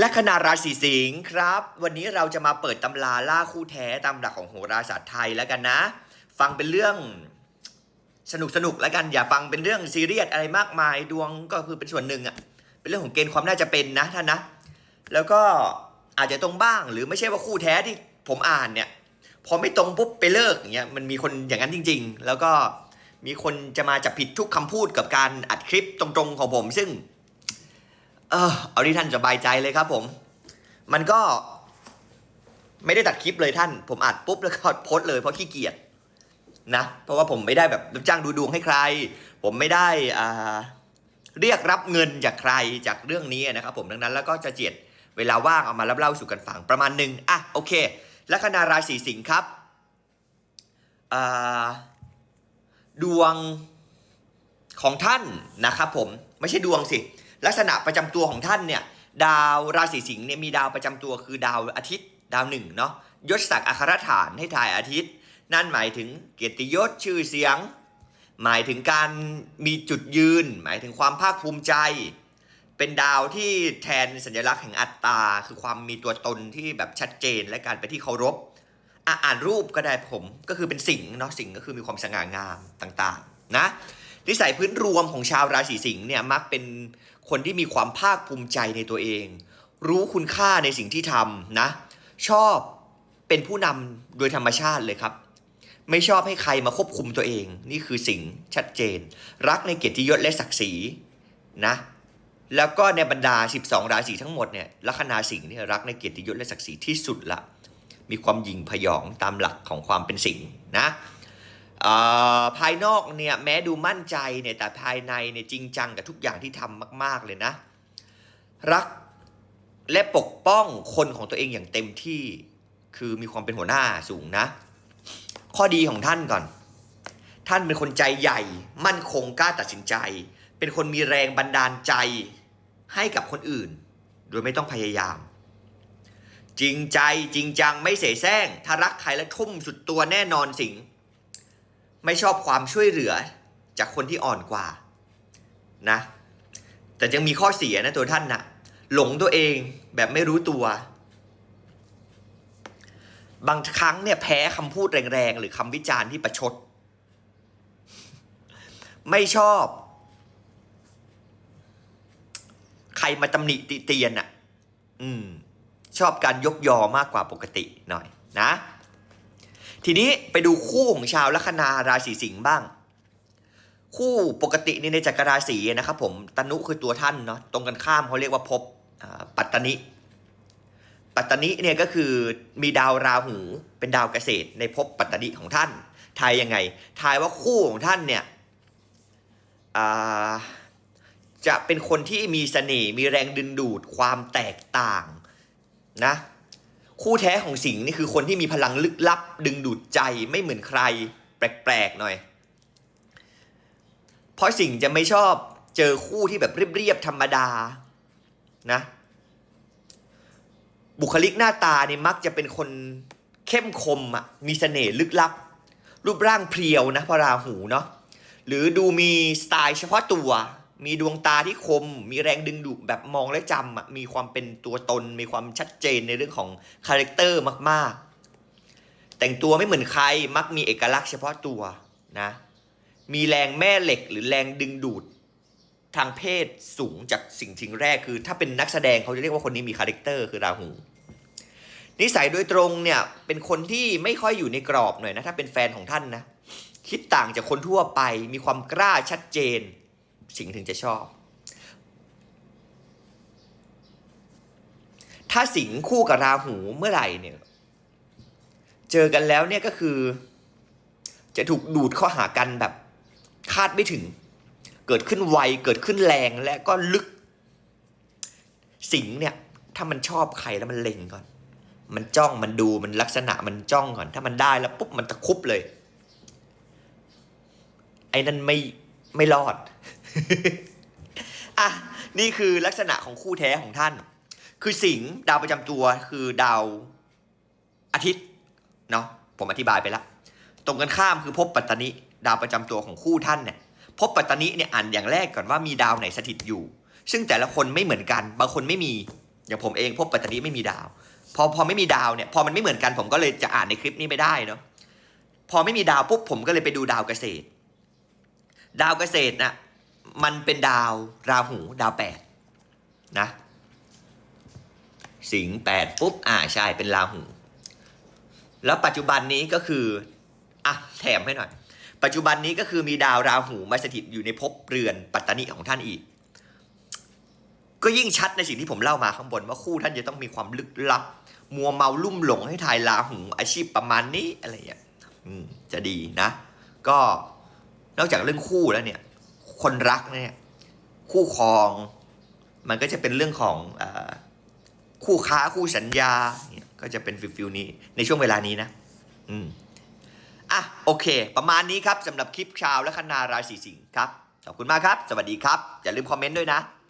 แลัคนาราศีสิงห์ครับ วันนี้เราจะมาเปิดตำราล่าคู่แท้ตามหลักของโหราศาสตร์ไทยแล้วกันนะ ฟังเป็นเรื่องสนุกสนุกๆแล้วกันอย่าฟังเป็นเรื่องซีเรียสอะไรมากมายดวงก็คือเป็นส่วนหนึ่งอะเป็นเรื่องของเกณฑ์ความน่าจะเป็นนะท่านนะ แล้วก็อาจจะตรงบ้างหรือไม่ใช่ว่าคู่แท้ที่ผมอ่านเนี่ย พอไม่ตรงปุ๊บไปเลิกอย่างเงี้ยมันมีคนอย่างนั้นจริง ๆ แล้วก็มีคนจะมาจับผิดทุกคำพูดกับการอัดคลิปตรงๆของผม ซึ่ง เออเอาที่ท่านสบายใจเลยครับผม มันก็ ไม่ได้ตัดคลิปเลยท่าน ผมอัดปุ๊บแล้วก็โพสเลยเพราะขี้เกียจนะ เพราะว่าผมไม่ได้แบบรับจ้างดูดวงให้ใคร ผมไม่ได้อ่าเรียกรับเงินจากใครจากเรื่องนี้นะครับผมดังนั้นแล้วก็จะเจียดเวลาว่างเอามาเล่าสู่กันฟังประมาณหนึ่งอะโอเคลัคนาราศีสิงห์ครับดวงของท่านนะครับผมไม่ใช่ดวงสิ ลักษณะประจำตัวของท่านเนี่ยดาวราศีสิงห์เนี่ยมีดาวประจำตัวคือดาวอาทิตย์ ดาวหนึ่งเนาะยศศักดิ์อัครฐานให้ถ่ายอาทิตย์ นั่นหมายถึงเกียรติยศชื่อเสียง หมายถึงการมีจุดยืน หมายถึงความภาคภูมิใจ เป็นดาวที่แทนสัญลักษณ์แห่งอัตตา คือความมีตัวตนที่แบบชัดเจนและการไปที่เคารพอะอ่านรูปก็ได้ผมก็คือเป็นสิงห์เนาะสิงห์ก็คือมีความสง่างามต่างๆ นะ นิสัยพื้นรวมของชาวราศีสิงห์เนี่ยมักเป็นคนที่มีความภาคภูมิใจในตัวเอง รู้คุณค่าในสิ่งที่ทำนะ ชอบเป็นผู้นำโดยธรรมชาติเลยครับ ไม่ชอบให้ใครมาควบคุมตัวเอง นี่คือสิ่งชัดเจน รักในเกียรติยศและศักดิ์ศรีนะแล้วก็ในบรรดา 12 ราศีทั้งหมดเนี่ยลัคนาสิงห์เนี่ยรักในเกียรติยศและศักดิ์ศรีที่สุดละ มีความหยิ่งพยองตามหลักของความเป็นสิงห์นะ ภายนอกเนี่ยแม้ดูมั่นใจเนี่ยแต่ภายในเนี่ยจริงจังกับทุกอย่างที่ทำมาก ๆเลยนะ รักและปกป้องคนของตัวเองอย่างเต็มที่คือมีความเป็นหัวหน้าสูงนะ ข้อดีของท่านก่อน ท่านเป็นคนใจใหญ่ มั่นคงกล้าตัดสินใจ เป็นคนมีแรงบันดาลใจให้กับคนอื่น โดยไม่ต้องพยายาม จริงใจจริงจังไม่เสแสร้งถ้ารักใครแล้วทุ่มสุดตัวแน่นอนสิง ไม่ชอบความช่วยเหลือจากคนที่อ่อนกว่านะ แต่ยังมีข้อเสียนะตัวท่านนะหลงตัวเองแบบไม่รู้ตัว บางครั้งเนี่ยแพ้คำพูดแรงๆ หรือคำวิจารณ์ที่ประชด ไม่ชอบ ใครมาตำหนิติเตียนอะ อืม ชอบการยกยอมากกว่าปกติหน่อยนะ ทีนี้ไปดูคู่ของชาวลัคนาราศีสิงห์บ้าง คู่ปกตินี่ในจักรราศีนะครับผมตนุคือตัวท่านเนาะตรงกันข้ามเขาเรียกว่าภพปัตตนิปัตตนิเนี่ยก็คือมีดาวราหูเป็นดาวเกษตรในภพปัตตนิของท่าน ทายยังไง ทายว่าคู่ของท่านเนี่ยจะเป็นคนที่มีเสน่ห์มีแรงดึงดูดความแตกต่างนะ คู่แท้ของสิงห์นี่คือคนที่มีพลังลึกลับ ดึงดูดใจไม่เหมือนใคร แปลกๆหน่อย เพราะสิงห์จะไม่ชอบเจอคู่ที่แบบเรียบๆธรรมดานะบุคลิกหน้าตาเนี่ยมักจะเป็นคนเข้มคมอะมีเสน่ห์ลึกลับ รูปร่างเพรียวนะพระราหูเนาะหรือดูมีสไตล์เฉพาะตัว มีดวงตาที่คม มีแรงดึงดูดแบบมองและจำอะมีความเป็นตัวตน มีความชัดเจนในเรื่องของคาแรคเตอร์มาก ๆ แต่งตัวไม่เหมือนใครมักมีเอกลักษณ์เฉพาะตัวนะมีแรงแม่เหล็กหรือแรงดึงดูดทางเพศสูงจากสิ่งสิ่งแรกคือ ถ้าเป็นนักแสดงเขาจะเรียกว่าคนนี้มีคาแรคเตอร์คือราหูนิสัยโดยตรงเนี่ยเป็นคนที่ไม่ค่อยอยู่ในกรอบหน่อยนะถ้าเป็นแฟนของท่านนะคิดต่างจากคนทั่วไปมีความกล้าชัดเจน สิ่งถึงจะชอบ ถ้าสิงคู่กับราหูเมื่อไหร่เนี่ย เจอกันแล้วเนี่ยก็คือ จะถูกดูดเข้าหากันแบบคาดไม่ถึง เกิดขึ้นไว เกิดขึ้นแรงและก็ลึก สิงห์เนี่ย ถ้ามันชอบใครแล้วมันเล็งก่อน มันจ้องมันดูมันลักษณะมันจ้องก่อน ถ้ามันได้แล้วปุ๊บมันตะคุบเลย ไอ้นั่นไม่ไม่รอด อะนี่คือลักษณะของคู่แท้ของท่าน คือสิงห์ดาวประจำตัวคือดาวอาทิตย์เนาะผมอธิบายไปแล้วตรงกันข้ามคือภพปัตตนิดาวประจำตัวของคู่ท่านเนี่ยภพปัตตนิเนี่ยอ่านอย่างแรกก่อนว่ามีดาวไหนสถิตอยู่ ซึ่งแต่ละคนไม่เหมือนกัน บางคนไม่มีอย่างผมเองพบปัตตานีไม่มีดาว พอพอไม่มีดาวเนี่ยพอมันไม่เหมือนกันผมก็เลยจะอ่านในคลิปนี้ไม่ได้เนาะพอไม่มีดาวปุ๊บผมก็เลยไปดูดาวเกษตร ดาวเกษตรนะ มันเป็นดาวราหูดาวแปดนะ สิงแปดปุ๊บ อ่าใช่เป็นราหู แล้วปัจจุบันนี้ก็คืออะแถมให้หน่อย ปัจจุบันนี้ก็คือมีดาวราหูมาสถิตอยู่ในภพเรือนปัตตานีของท่านอีก ก็ยิ่งชัดในสิ่งที่ผมเล่ามาข้างบนว่าคู่ท่านจะต้องมีความลึกลับ มัวเมาลุ่มหลงให้ทายราหูอาชีพประมาณนี้อะไรอย่างเงี้ยอืมจะดีนะ ก็นอกจากเรื่องคู่แล้วเนี่ย คนรักเนี่ยคู่ครอง มันก็จะเป็นเรื่องของออคู่ค้าคู่สัญญาเนี่ยก็จะเป็นฟิลฟิลนี้ในช่วงเวลานี้นะ อืมอะโอเค ประมาณนี้ครับสำหรับคลิปชาวและคณาราศีสิงห์ครับ ขอบคุณมากครับ สวัสดีครับ อย่าลืมคอมเมนต์ด้วยนะ